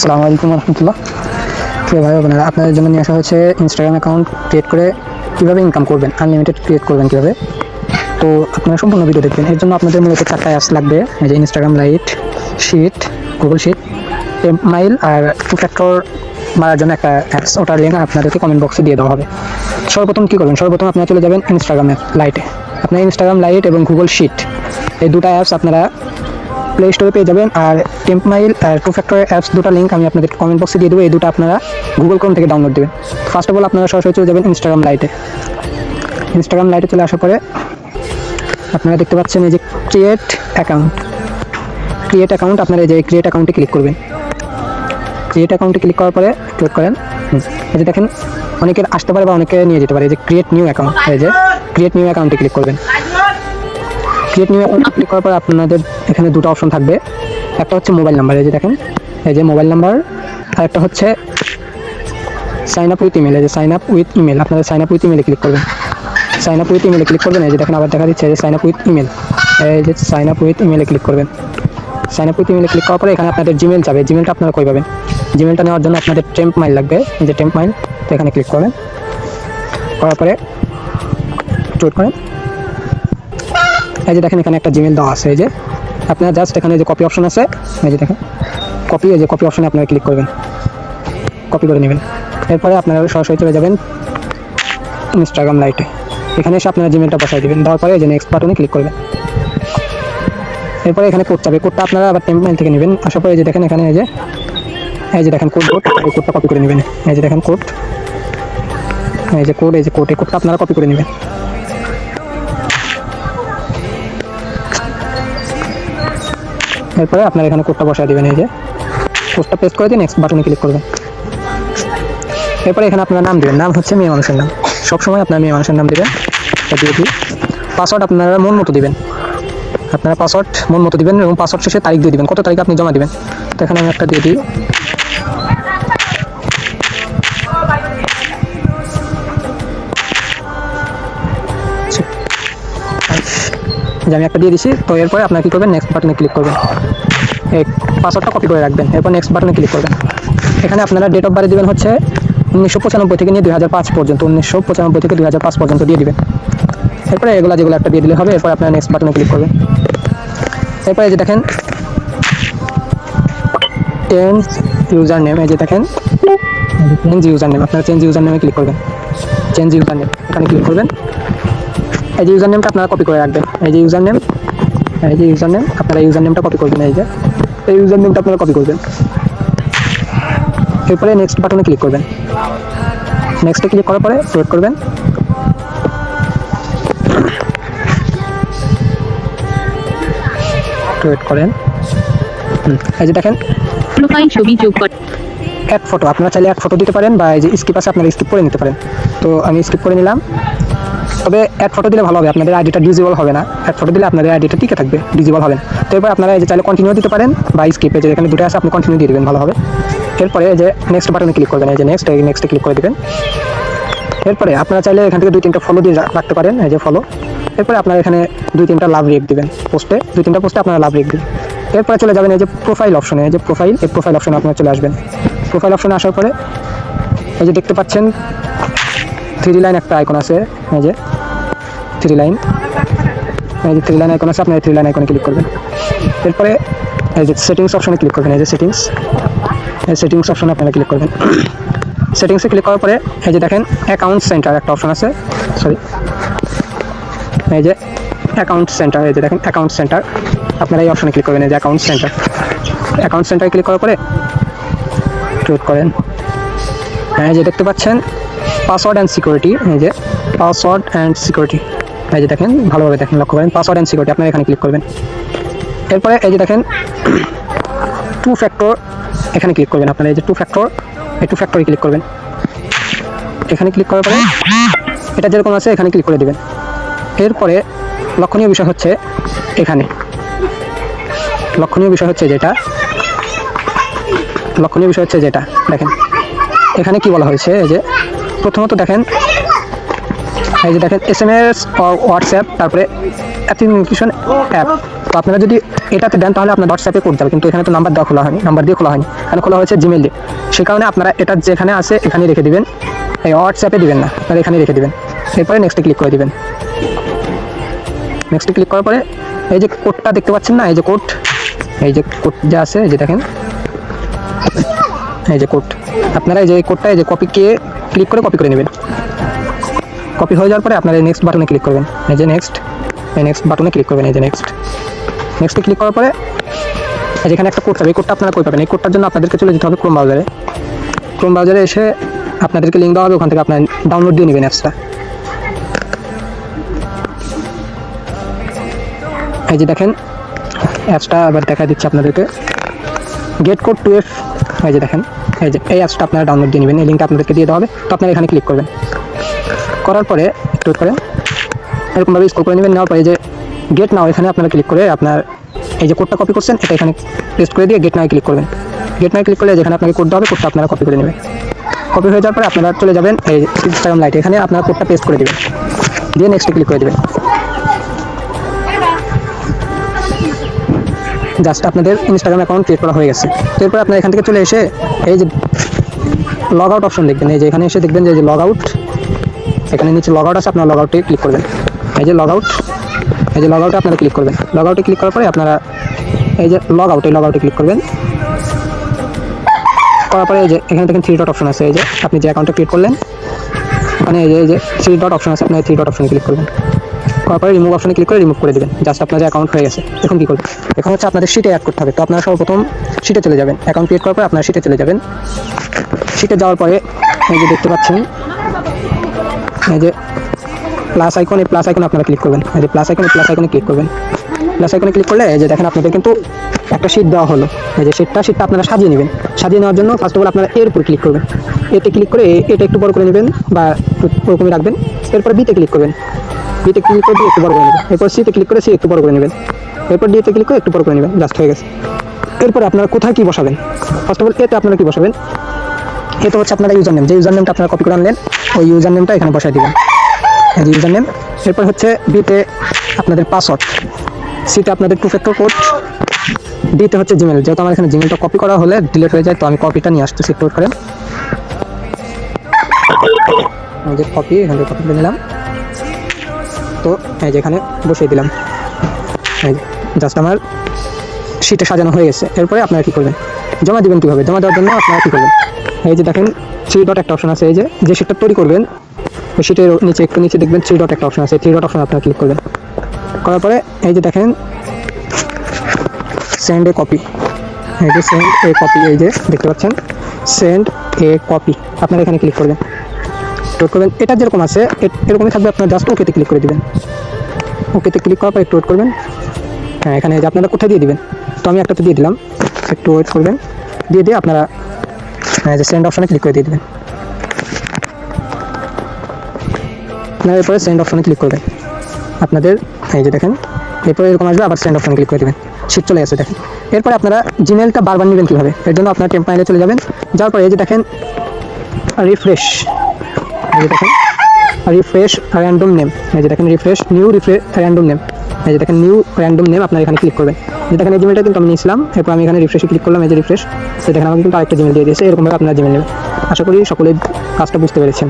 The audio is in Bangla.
আসসালামু আলাইকুম রহমতুল্লাহ। প্রিয় ভাই বোনেরা, আপনাদের জন্য নিয়ে আসা হয়েছে ইনস্টাগ্রাম অ্যাকাউন্ট ক্রিয়েট করে কীভাবে ইনকাম করবেন আনলিমিটেড ক্রিয়েট করবেন কীভাবে? তো আপনারা সম্পূর্ণ ভিডিও দেখবেন। এর জন্য আপনাদের মূলত চারটা অ্যাপস লাগবে। এই যে Instagram lite sheet Google sheet mail আর টু ফ্যাক্টর মারার জন্য একটা অ্যাপস ওটার লিঙ্ক আপনাদেরকে কমেন্ট বক্সে দিয়ে দেওয়া হবে। সর্বপ্রথম কী করবেন? সর্বপ্রথম আপনারা চলে যাবেন ইনস্টাগ্রামে লাইটে আপনার ইনস্টাগ্রাম লাইট এবং গুগল শিট এই দুটো অ্যাপস আপনারা প্লে স্টোরে পেয়ে যাবেন। আর টেম্প মাইল আর টু ফ্যাক্টর অ্যাপস দুটো লিঙ্ক আমি আপনাদের কমেন্ট বক্সে দিয়ে দেবো। এই দুটো আপনারা গুগল ক্রোম থেকে ডাউনলোড দেবেন। ফার্স্ট অফ অল আপনারা সরাসরি চলে যাবেন ইনস্টাগ্রাম লাইটে ইনস্টাগ্রাম লাইটে চলে আসার পরে আপনারা দেখতে পাচ্ছেন এই যে ক্রিয়েট অ্যাকাউন্ট ক্রিয়েট অ্যাকাউন্ট আপনারা এই যে ক্রিয়েট অ্যাকাউন্টে ক্লিক করবেন। ক্রিয়েট অ্যাকাউন্টে ক্লিক করার পরে ক্লিক করেন। এই যে দেখেন অনেকের আসতে পারে বা অনেকে নিয়ে যেতে পারে। এই যে ক্রিয়েট নিউ অ্যাকাউন্ট এই যে ক্রিয়েট নিউ অ্যাকাউন্টে ক্লিক করবেন। ক্রিয়েট নিউ অ্যাকাউন্ট ক্লিক করার পর আপনাদের এখানে দুটো অপশন থাকবে। একটা হচ্ছে মোবাইল নাম্বার এই যে দেখেন, এই যে মোবাইল নাম্বার আর একটা হচ্ছে সাইন আপ উইথ ইমেল এই যে সাইন আপ উইথ ইমেল আপনারা সাইন আপ উইথ ইমেলে ক্লিক করবেন। সাইন আপ উইথ ইমেলে ক্লিক করবেন, এই যে দেখেন আবার দেখা দিচ্ছে, এই যে সাইন আপ উইথ ইমেল এই যে সাইন আপ উইথ ইমেলে ক্লিক করবেন। সাইন আপ উইথ ইমেলে ক্লিক করার পরে এখানে আপনাদের জিমেল যাবে জিমেলটা আপনারা কই পাবেন? জিমেলটা নেওয়ার জন্য আপনাদের টেম্প মাইল লাগবে, এই যে টেম্প মাইল তো এখানে ক্লিক করবেন। করার পরে টুইট করেন। এই যে দেখেন এখানে একটা জিমেল দেওয়া আছে এই যে আপনারা জাস্ট এখানে যে কপি অপশন আছে এই যে দেখেন কপি এই যে কপি অপশনে আপনারা ক্লিক করবেন কপি করে নেবেন এরপরে আপনারা সরাসরি চলে যাবেন ইনস্টাগ্রাম লাইটে এখানে এসে আপনারা জিমেলটা বসাই দেবেন দেওয়ার পরে এই যে নেক্সট বাটনে ক্লিক করবেন এরপরে এখানে কোড চাবে কোডটা আপনারা আবার টেম্পমেল থেকে নেবেন আসার পরে এই যে দেখেন এখানে এই যে এই যে দেখেন কোড কোড এই কোডটা কপি করে নেবেন এই যে দেখেন কোড এই যে কোড এই যে কোড এই কোডটা আপনারা কপি করে নেবেন এরপরে আপনার এখানে কোডটা বসায় দেবেন, এই যে। কোডটা পেস্ট করে দিয়ে নেক্সট বাটনে ক্লিক করবেন। এরপরে এখানে আপনার নাম দেবেন। নাম হচ্ছে মেয়ে মানুষের নাম। সবসময় আপনার মেয়ে মানুষের নাম দেবেন। দিয়ে দিই। পাসওয়ার্ড আপনারা মন মতো দেবেন। আপনারা পাসওয়ার্ড মন মতো দেবেন এবং পাসওয়ার্ড শেষে তারিখ দিয়ে দেবেন। কত তারিখ আপনি জমা দেবেন? তো এখানে আমি একটা দিয়ে দিই। যে আমি একটা দিয়ে দিছি, তো এরপরে আপনার কী করবেন? নেক্সট বাটনে ক্লিক করবেন। এই পাসওয়ার্ডটা কপি করে রাখবেন। এরপর নেক্সট বাটনে ক্লিক করবেন। এখানে আপনারা ডেট অফ বার্থ দেবেন হচ্ছে উনিশশো পঁচানব্বই থেকে নিয়ে দুই হাজার পাঁচ পর্যন্ত। উনিশশো পঁচানব্বই থেকে দুই হাজার পাঁচ পর্যন্ত দিয়ে দিবেন। এরপরে এগুলো যেগুলো একটা দিয়ে দিলে হবে, এরপর আপনারা নেক্সট বাটনে ক্লিক করবেন। এরপরে যে দেখেন চেঞ্জ ইউজার নেম এই যে দেখেন চেঞ্জ ইউজার নেম আপনারা চেঞ্জ ইউজার নেমে ক্লিক করবেন। চেঞ্জ ইউজার নেম এখানে ক্লিক করবেন। এই যে ইউজার নেমটা আপনারা কপি করে রাখবেন। এই যে ইউজার নেম এই যে ইউজার নেম আপনারা ইউজার নেমটা কপি করবেন এই যে। এই ইউজার নেমটা আপনারা কপি করবেন। এরপরে নেক্সট বাটনে ক্লিক করবেন। নেক্সটে ক্লিক করার পরে ওয়েট করবেন। ওয়েট করেন। হুম, এই যে দেখেন। প্রোফাইল ছবি যোগ এক ফটো আপনারা চাইলে এক ফটো দিতে পারেন বা এই যে স্কিপ আছে আপনারা স্কিপ করে নিতে পারেন। তো আমি স্কিপ করে নিলাম। তবে এক ফটো দিলে ভালো হবে, আপনাদের আইডিটা ডিজিবল হবে না। এক ফটো দিলে আপনাদের আইডিটা টিকে থাকবে ডিজিবল হবে তো এবার আপনারা এই যে চাইলে কন্টিনিউ দিতে পারেন বা স্কিপে যে এখানে দুটো আছে, আপনি কন্টিনিউ দিয়ে দেবেন, ভালো হবে। এরপরে যে নেক্সট বাটনে ক্লিক করবেন, এই যে নেক্সট এই নেক্সটে ক্লিক করে দেবেন। এরপরে আপনারা চাইলে এখান থেকে দুই তিনটা ফলো দিয়ে রাখতে পারেন, এই যে ফলো এরপরে আপনারা এখানে দুই তিনটা লাভ রেক দেবেন পোস্টে দুই তিনটা পোস্টে আপনারা লাভ রেক দেবেন। এরপরে চলে যাবেন এই যে প্রোফাইল অপশনে এই যে প্রোফাইল এই প্রোফাইল অপশনে আপনারা চলে আসবেন। প্রোফাইল অপশনে আসার পরে এই যে দেখতে পাচ্ছেন থ্রি লাইন একটা আইকন আছে, এই যে। Three line. এই যে থ্রি লাইন আইকন আছে আপনার থ্রি লাইন আইকনে ক্লিক করবেন। এরপরে এই যে সেটিংস অপশনে ক্লিক করবেন, এই যে সেটিংস। এই সেটিংস অপশনে আপনারা ক্লিক করবেন। সেটিংসে ক্লিক করার পরে এই যে দেখেন অ্যাকাউন্ট সেন্টার একটা অপশন আছে। সরি এই যে অ্যাকাউন্ট সেন্টার এই যে দেখেন অ্যাকাউন্ট সেন্টার আপনারা এই অপশনে ক্লিক করবেন, এই যে অ্যাকাউন্ট সেন্টার অ্যাকাউন্ট সেন্টারে ক্লিক করার পরে ক্লিক করেন। হ্যাঁ এই যে দেখতে পাচ্ছেন পাসওয়ার্ড অ্যান্ড সিকিউরিটি এই যে পাসওয়ার্ড অ্যান্ড সিকিউরিটি এই যে দেখেন, ভালোভাবে দেখেন, লক্ষ্য করেন পাসওয়ার্ড অ্যান্ড সিকিউরিটি আপনারা এখানে ক্লিক করবেন। এরপরে এই যে দেখেন টু ফ্যাক্টর এখানে ক্লিক করবেন আপনারা, এই যে টু ফ্যাক্টর এই টু ফ্যাক্টরে ক্লিক করবেন। এখানে ক্লিক করার পরে, এটা যেরকম আছে, এখানে ক্লিক করে দেবেন। এরপরে, লক্ষণীয় বিষয় হচ্ছে এখানে। লক্ষণীয় বিষয় হচ্ছে যেটা, লক্ষণীয় বিষয় হচ্ছে যেটা, দেখেন। এখানে কি বলা হয়েছে, এই যে প্রথমত দেখেন এই যে দেখেন এস এম এস হোয়াটসঅ্যাপ তারপরে অ্যাপ্লিকেশন অ্যাপ তো আপনারা যদি এটাতে দেন, তাহলে আপনার হোয়াটসঅ্যাপে করতে হবে, কিন্তু এখানে তো নাম্বার দেওয়া খোলা হয়নি নাম্বার দিয়ে খোলা হয়নি। এখানে খোলা হয়েছে জিমেল দিয়ে। সেই কারণে আপনারা এটা যেখানে আছে, এখানেই রেখে দিবেন। এই হোয়াটসঅ্যাপে দিবেন না, আপনারা এখানেই রেখে দিবেন। এরপরে নেক্সটে ক্লিক করে দিবেন। নেক্সটে ক্লিক করার পরে, এই যে কোডটা দেখতে পাচ্ছেন না? এই যে কোড এই যে কোড যা আছে, এই যে দেখেন। এই যে কোড আপনারা এই যে কোডটা এই যে কপি কে ক্লিক করে কপি করে নেবেন। কপি হয়ে যাওয়ার পরে আপনারা এই নেক্সট বাটনে ক্লিক করবেন। এই যে নেক্সট এই নেক্সট বাটনে ক্লিক করবেন, এই যে নেক্সট নেক্সটে ক্লিক করার পরে, এই যেখানে একটা কোড হবে এই কোডটা আপনারা কই পাবেন? এই কোডটার জন্য আপনাদেরকে চলে যেতে হবে ক্রোম ব্রাউজারে ক্রোম ব্রাউজারে এসে আপনাদেরকে লিঙ্ক দেওয়া হবে, ওখান থেকে আপনার ডাউনলোড দিয়ে নেবেন অ্যাপসটা এই যে দেখেন অ্যাপসটা আবার দেখা দিচ্ছে আপনাদেরকে। গেট কোড টু এফ এই যে দেখেন, এই যে এই অ্যাপসটা আপনারা ডাউনলোড দিয়ে নেবেন, এই লিঙ্কটা আপনাদেরকে দিয়ে দেওয়া হবে। তো আপনারা এখানে ক্লিক করবেন। করার পরে একটু করেন এরকমভাবে স্কোর করে নেবেন, নেওয়ার পরে যে গেট নাও এখানে আপনারা ক্লিক করে আপনার এই যে কোডটা কপি করছেন, এটা এখানে পেস্ট করে দিয়ে গেট নাও ক্লিক করবেন। গেট নাও ক্লিক করলে যেখানে আপনাকে কোড দেওয়া হবে কোডটা আপনারা কপি করে নেবেন। কপি হয়ে যাওয়ার পরে আপনারা চলে যাবেন এই ইনস্টাগ্রাম লাইট এখানে আপনার কোডটা পেস্ট করে দেবেন। দিয়ে নেক্সটে ক্লিক করে দেবেন। জাস্ট আপনাদের ইনস্টাগ্রাম অ্যাকাউন্ট ক্রিয়েট করা হয়ে গেছে। এরপর আপনার এখান থেকে চলে এসে এই যে লগ আউট অপশন দেখবেন, এই যে এখানে এসে দেখবেন যে লগ আউট এখানে নিচে লগ আউট আছে, আপনারা লগ আউটে ক্লিক করবেন। এই যে লগ আউট এই যে লগ আউটে আপনারা ক্লিক করবেন। লগ আউটে ক্লিক করার পরে আপনারা এই যে লগ আউটে লগ আউটে ক্লিক করবেন। করার পরে এই যে এখানে দেখেন থ্রি ডট অপশন আছে। এই যে আপনি যে অ্যাকাউন্টটা ক্রিয়েট করলেন মানে এই যে এই যে থ্রি ডট অপশন আছে, আপনি থ্রি ডট অপশনে ক্লিক করবেন। করার পরে রিমুভ অপশনে ক্লিক করে রিমুভ করে দেবেন। জাস্ট আপনার অ্যাকাউন্ট হয়ে গেছে। এখন কী করবেন? এখন হচ্ছে আপনাদের শিটে অ্যাড করতে হবে। তো আপনারা সর্বপ্রথম শিটে চলে যাবেন। অ্যাকাউন্ট ক্রিয়েট করার পরে আপনার শিটে চলে যাবেন। শিটে যাওয়ার পরে এই যে দেখতে পাচ্ছেন এই যে প্লাস আইকন প্লাস আইকনে আপনারা ক্লিক করবেন। এই যে প্লাস আইকনে প্লাস আইকনে ক্লিক করবেন। প্লাস আইকনে ক্লিক করলে এই যে দেখেন আপনাদের কিন্তু একটা শিট দেওয়া হলো। এই যে শিটটা শিটটা আপনারা সাজিয়ে নেবেন। সাজিয়ে নেওয়ার জন্য ফার্স্ট অফ অল আপনারা এর উপর ক্লিক করবেন। এতে ক্লিক করে এটা একটু বড় করে নেবেন বা ওরকমই রাখবেন। এরপর বিতে ক্লিক করবেন। বিতে ক্লিক করে একটু বড় করে নেবেন। এরপর সিতে ক্লিক করে সি একটু বড় করে নেবেন। এরপর ডিতে ক্লিক করে একটু বড় করে নেবেন। জাস্ট হয়ে গেছে। এরপর আপনারা কোথায় কি বসাবেন? ফার্স্ট অফ অল এতে আপনারা কি বসাবেন? এটা হচ্ছে আপনারা ইউজার নেম যে ইউজার নেমটা আপনারা কপি করে আনলেন, ওই ইউজার নেমটা এখানে বসাই দিবেন। এই যে ইউজার নেম এরপর হচ্ছে বিতে আপনাদের পাসওয়ার্ড সিতে আপনাদের টু ফ্যাক্টর কোড ডিতে হচ্ছে জিমেল যেহেতু আমার এখানে জিমেলটা কপি করা হলে ডিলিট হয়ে যায়, তো আমি কপিটা নিয়ে আসতেছি একটু এই যে কপি এখান থেকে কপি করে নিলাম। তো এই যে এখানে বসিয়ে দিলাম। এই জাস্ট আমার শীটে সাজানো হয়ে গেছে। এরপরে আপনারা কী করবেন? জমা দিবেন কীভাবে? জমা দেওয়ার জন্য আপনারা কী করবেন? এই যে দেখেন থ্রি ডট একটা অপশন আছে, এই যে যে শীটটা তৈরি করবেন ওই শীটের নিচে একটু নিচে দেখবেন থ্রি ডট একটা অপশন আছে থ্রি ডট অপশন আপনারা ক্লিক করবেন করার পরে, এই যে দেখেন সেন্ড এ কপি এই যে সেন্ড এ কপি এই যে, দেখতে পাচ্ছেন সেন্ড এ কপি আপনারা এখানে ক্লিক করবেন। ক্লিক করবেন, এটা যেরকম আছে এরকমই থাকবে, আপনারা জাস্ট ওকেতে ক্লিক করে দিবেন। ওকেতে ক্লিক করার পর একটু ওয়েট করবেন। হ্যাঁ এখানে যে আপনারা কোথায় দিয়ে দিবেন? তো আমি একটাতে দিয়ে দিলাম, একটু ওয়েট করবেন। দিয়ে দিয়ে আপনারা যে সেন্ড অপশনে ক্লিক করে দিয়ে দেবেন। আপনারা এরপরে সেন্ড অপশনে ক্লিক করবেন। আপনাদের, এই যে দেখেন, এরপরে এরকম আসবে, আবার সেন্ড অপশনে ক্লিক করে দেবেন। শীত চলে আসে, দেখেন। এরপরে আপনারা জিমেলটা বারবার নেবেন কীভাবে? এর জন্য আপনারা টেম্পাইলে চলে যাবেন। যাওয়ার পরে এই যে দেখেন রিফ্রেশ এই যে দেখেন রিফ্রেশ র্যান্ডম নেম এই যে দেখেন refresh new refresh random name এই যে দেখেন নিউ র্যান্ডম নেম আপনারা এখানে ক্লিক করবেন। দেখেন, এই জিমেলটা কিন্তু আমি নিয়েছিলাম। এরপর আমি এখানে রিফ্রেশে ক্লিক করলাম, এই যে রিফ্রেশ সেটা দেখেন আমাকে কিন্তু আরেকটা জিমেল দিয়ে দিয়েছে। এরকমভাবে আপনার জিমেল নেবেন আশা করি সকলের কাজটা বুঝতে পেরেছেন।